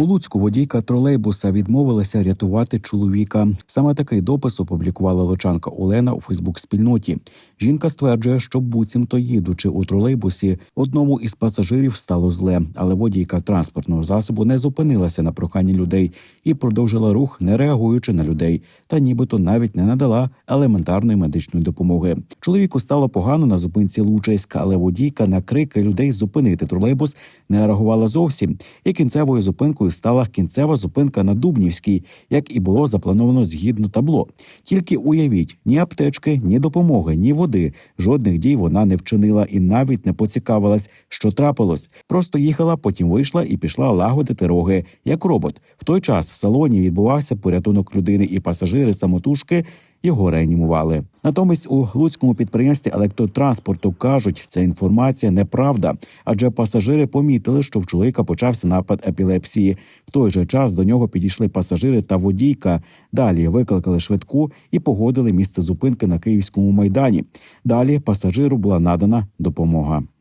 У Луцьку водійка тролейбуса відмовилася рятувати чоловіка. Саме такий допис опублікувала лучанка Олена у Фейсбук-спільноті. Жінка стверджує, що буцімто їдучи у тролейбусі, одному із пасажирів стало зле, але водійка транспортного засобу не зупинилася на прохання людей і продовжила рух, не реагуючи на людей, та нібито навіть не надала елементарної медичної допомоги. Чоловіку стало погано на зупинці Лучеська, але водійка на крики людей зупинити тролейбус не реагувала зовсім. І кінцевою зупинкою стала кінцева зупинка на Дубнівській, як і було заплановано згідно табло. Тільки уявіть, ні аптечки, ні допомоги, ні води, жодних дій вона не вчинила і навіть не поцікавилась, що трапилось. Просто їхала, потім вийшла і пішла лагодити роги, як робот. В той час в салоні відбувався порятунок людини, і пасажири самотужки його реанімували. Натомість у луцькому підприємстві електротранспорту кажуть, ця інформація неправда, адже пасажири помітили, що в чоловіка почався напад епілепсії. В той же час до нього підійшли пасажири та водійка. Далі викликали швидку і погодили місце зупинки на київському майдані. Далі пасажиру була надана допомога.